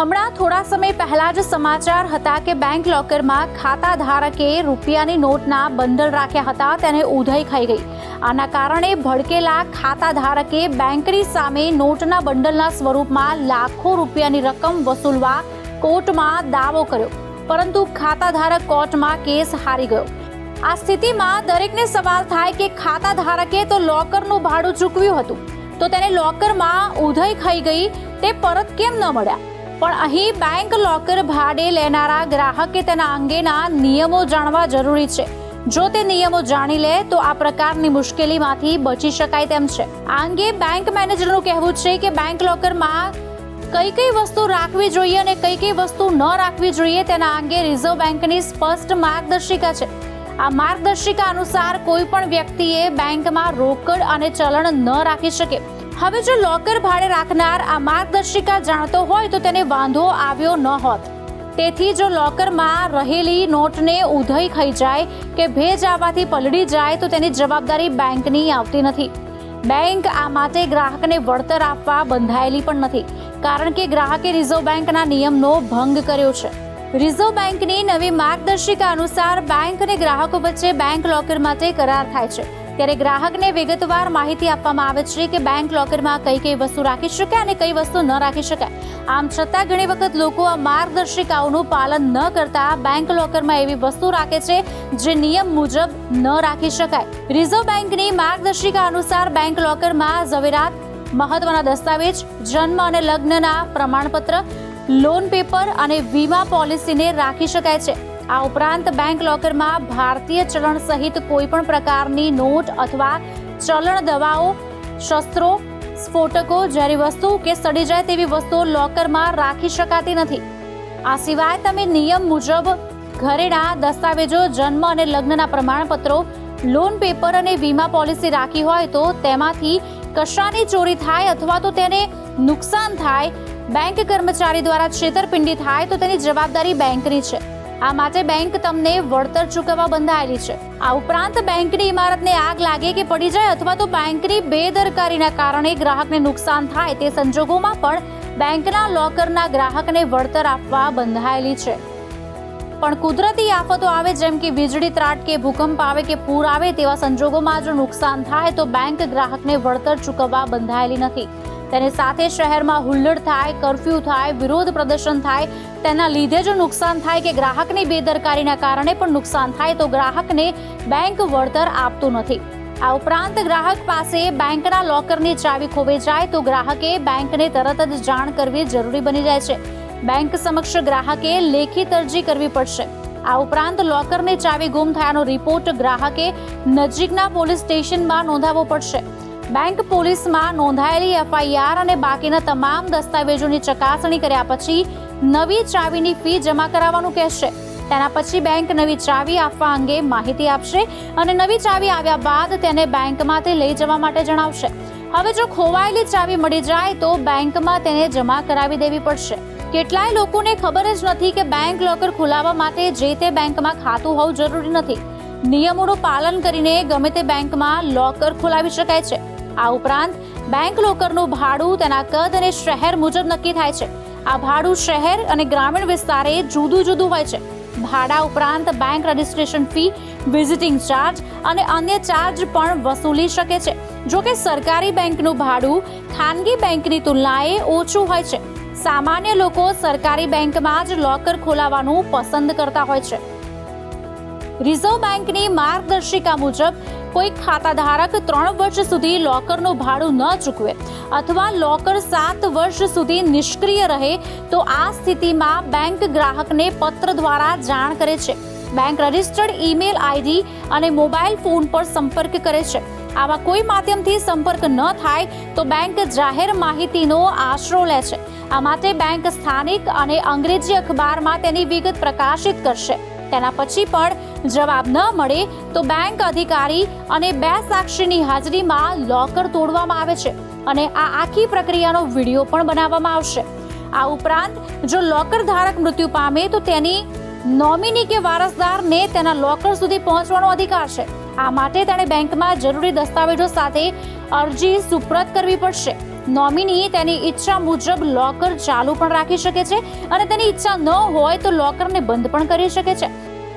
હમણાં થોડા સમય પહેલા જ સમાચાર હતા કે બેંક લોકરમાં ખાતા ધારકે રૂપિયાની નોટના બંડલ રાખ્યા હતા, તેને ઉધઈ ખાઈ ગઈ. આના કારણે ભડકેલા ખાતા ધારકે બેંકની સામે નોટના બંડલના સ્વરૂપમાં લાખો રૂપિયાની રકમ વસૂલવા કોર્ટમાં દાવો કર્યો. પરંતુ ખાતા ધારક કોર્ટમાં કેસ હારી ગયો. આ સ્થિતિમાં દરેકને સવાલ થાય કે ખાતા ધારકે તો લોકરનું ભાડું ચૂકવ્યું હતું. તો તેને લોકરમાં ઉધઈ ખાઈ ગઈ, તે પરત કેમ ન મળ્યા? પણ અહીં બેંક લોકર ભાડે લેનારા ગ્રાહકે તેના અંગેના નિયમો જાણવા જરૂરી છે. જો તે નિયમો જાણી લે, તો આ પ્રકારની મુશ્કેલીમાંથી બચી શકાય તેમ છે. આ અંગે બેંક મેનેજરનું કહેવું છે કે બેંક લોકરમાં કઈ કઈ વસ્તુ રાખવી જોઈએ અને કઈ કઈ વસ્તુ ન રાખવી જોઈએ તેના અંગે રિઝર્વ બેંકની સ્પષ્ટ માર્ગદર્શિકા છે. આ માર્ગદર્શિકા અનુસાર કોઈ પણ વ્યક્તિએ બેંકમાં રોકડ અને ચલણ ન રાખી શકે. હવે જો લોકર ભાડે રાખનાર આ માર્ગદર્શિકા જાણતો હોય તો તેને વાંધો આવ્યો ન હોત. તેથી જો લોકરમાં રહેલી નોટને ઉધઈ ખાઈ જાય કે ભેજ આવવાથી પલળી જાય તો તેની જવાબદારી બેંકની આવતી નથી. બેંક આ માટે ગ્રાહકને વળતર આપવા બંધાયેલી પણ નથી, કારણ કે ગ્રાહકે રિઝર્વ બેંકના નિયમનો ભંગ કર્યો છે. રિઝર્વ બેંકની નવી માર્ગદર્શિકા અનુસાર બેંક અને ગ્રાહકો વચ્ચે બેંક લોકર માટે કરાર થાય છે. ત્યારે ગ્રાહકને વિગતવાર માહિતી આપવામાં આવે છે કે બેંક લોકરમાં કઈ કઈ વસ્તુ રાખી શકાય અને કઈ વસ્તુ ન રાખી શકાય. આમ છતાં ઘણી વખત લોકો આ માર્ગદર્શિકાઓનું પાલન ન કરતા બેંક લોકરમાં એવી વસ્તુ રાખે છે જે નિયમ મુજબ ન રાખી શકાય. રિઝર્વ બેંકની માર્ગદર્શિકા અનુસાર બેંક લોકરમાં ઝવેરાત, મહત્વના દસ્તાવેજ, જન્મ અને લગ્નના પ્રમાણપત્ર લોન પેપર અને વીમા પોલિસીને રાખી શકાય છે. આ ઉપરાંત બેંક લોકરમાં ભારતીય ચલણ સહિત કોઈ પણ પ્રકારની નોટ અથવા ચલણ દવાઓ, શસ્ત્રો, સ્ફોટકો જેવી વસ્તુ કે સડી જાય તેવી વસ્તુઓ લોકરમાં રાખી શકાતી નથી. આ સિવાય તમે નિયમ મુજબ ઘરેણા, દસ્તાવેજો, જન્મ અને લગ્નના પ્રમાણપત્રો, લોન પેપર અને વીમા પોલિસી રાખી હોય તો તેમાંથી કશાની ચોરી થાય અથવા તો તેને નુકસાન થાય બેંક કર્મચારી દ્વારા છેતરપિંડી થાય તો તેની જવાબદારી બેંકની છે. આ માટે બેંક તમને વળતર ચૂકવવા બંધાયેલી છે. આ ઉપરાંત બેંકની ઇમારતને આગ લાગે કે પડી જાય અથવા તો બેંકની બેદરકારીના કારણે ગ્રાહકને નુકસાન થાય તે સંજોગોમાં પણ બેંકના લોકરના ગ્રાહકને વળતર આપવા બંધાયેલી છે. પણ કુદરતી આફતો આવે જેમ કે વીજળી ત્રાટ કે ભૂકંપ આવે કે પૂર આવે તેવા સંજોગોમાં જો નુકસાન થાય તો બેંક ગ્રાહકને વળતર ચૂકવવા બંધાયેલી નથી. તેની સાથે શહેરમાં હુલ્લડ થાય, કરફ્યુ થાય, વિરોધ પ્રદર્શન થાય. તેના લીધે જો નુકસાન થાય કે ગ્રાહકની બેદરકારીના કારણે પણ નુકસાન થાય તો ગ્રાહકને બેંક વળતર આપતું નથી. આ ઉપરાંત ગ્રાહક પાસે બેંકના લોકરની ચાવી ખોવાઈ જાય તો ગ્રાહકે બેંકને તરત જ જાણ કરવી જરૂરી બની જાય છે. બેંક સમક્ષ ગ્રાહકે લેખિત અરજી કરવી પડશે. આ ઉપરાંત લોકરની ચાવી ગુમ થયાનો રિપોર્ટ ગ્રાહકે નજીકના પોલીસ સ્ટેશનમાં નોંધાવવો પડશે. બેંક પોલીસમાં નોંધાયેલી એફઆઈઆર અને બાકીના તમામ દસ્તાવેજોની ચકાસણી કર્યા પછી નવી ચાવીની ફી જમા કરાવવાનું કહેશે. તેના પછી બેંક નવી ચાવી આપવા અંગે માહિતી આપશે અને નવી ચાવી આવ્યા બાદ તેને બેંકમાંથી લઈ જવા માટે જણાવશે. હવે જો ખોવાયેલી ચાવી મળી જાય તો બેંકમાં તેને જમા કરાવી દેવી પડશે. કેટલાય લોકોને ખબર જ નથી કે બેંક લોકર ખોલાવવા માટે જે તે બેંકમાં ખાતું હોવું જરૂરી નથી. નિયમોનું પાલન કરીને ગમે તે બેંકમાં લોકર ખોલાવી શકાય છે. આ ઉપરાંત બેંક લોકરનું ભાડું, તેના કદ અને શહેર મુજબ નક્કી થાય છે. આ ભાડું શહેર અને ગ્રામીણ વિસ્તારે જુદું જુદું હોય છે. ભાડા ઉપરાંત bank registration fee visiting charge અને અન્ય ચાર્જ પણ વસૂલી શકે છે. જો કે સરકારી બેંકનું ભાડું ખાનગી બેંકની તુલનાએ ઓછું હોય છે. સામાન્ય લોકો સરકારી બેંકમાં જ લોકર ખોલાવવાનું પસંદ કરતા હોય છે. રિઝર્વ બેંકની માર્ગદર્શિકા મુજબ કોઈ ખાતાધારક ત્રણ વર્ષ સુધી લોકરનું ભાડું ન ચૂકવે અથવા લોકર સાત વર્ષ સુધી નિષ્ક્રિય રહે, તો આ સ્થિતિમાં બેંક ગ્રાહકને પત્ર દ્વારા જાણ કરે છે. બેંક રજિસ્ટર્ડ ઈમેલ આઈડી અને મોબાઈલ ફોન પર સંપર્ક કરે છે. આવા કોઈ માધ્યમથી સંપર્ક ન થાય, તો બેંક જાહેર માહિતીનો આશરો લે છે. આ માટે બેંક સ્થાનિક અને અંગ્રેજી અખબારમાં તેની વિગત પ્રકાશિત કરશે. તેના પછી પણ જવાબ ન મળે તો બેંક અધિકારી અને બે સાક્ષીની હાજરીમાં લોકર તોડવામાં આવે છે અને આ આખી પ્રક્રિયાનો વીડિયો પણ બનાવવામાં આવશે. આ ઉપરાંત, જો લોકર ધારક મૃત્યુ પામે તો તેની નોમિની કે વારસદારને તેના લોકર સુધી પહોંચવાનો અધિકાર છે. આ માટે તેણે બેંકમાં જરૂરી દસ્તાવેજો સાથે અરજી સુપ્રત કરવી પડશે. નોમિની તેની ઈચ્છા મુજબ લોકર ચાલુ પણ રાખી શકે છે અને તેની ઈચ્છા ન હોય તો લોકરને બંધ પણ કરી શકે છે.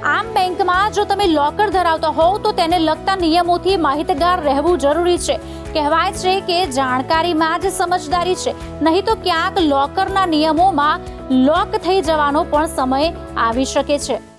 આમ બેંકમાં જો તમે લોકર ધરાવતા હોવ તો તેને લગતા નિયમોથી માહિતગાર રહેવું જરૂરી છે. કહેવાય છે કે જાણકારીમાં જ સમજદારી છે. નહીં તો ક્યાંક લોકરના નિયમોમાં લોક થઈ જવાનો પણ સમય આવી શકે છે.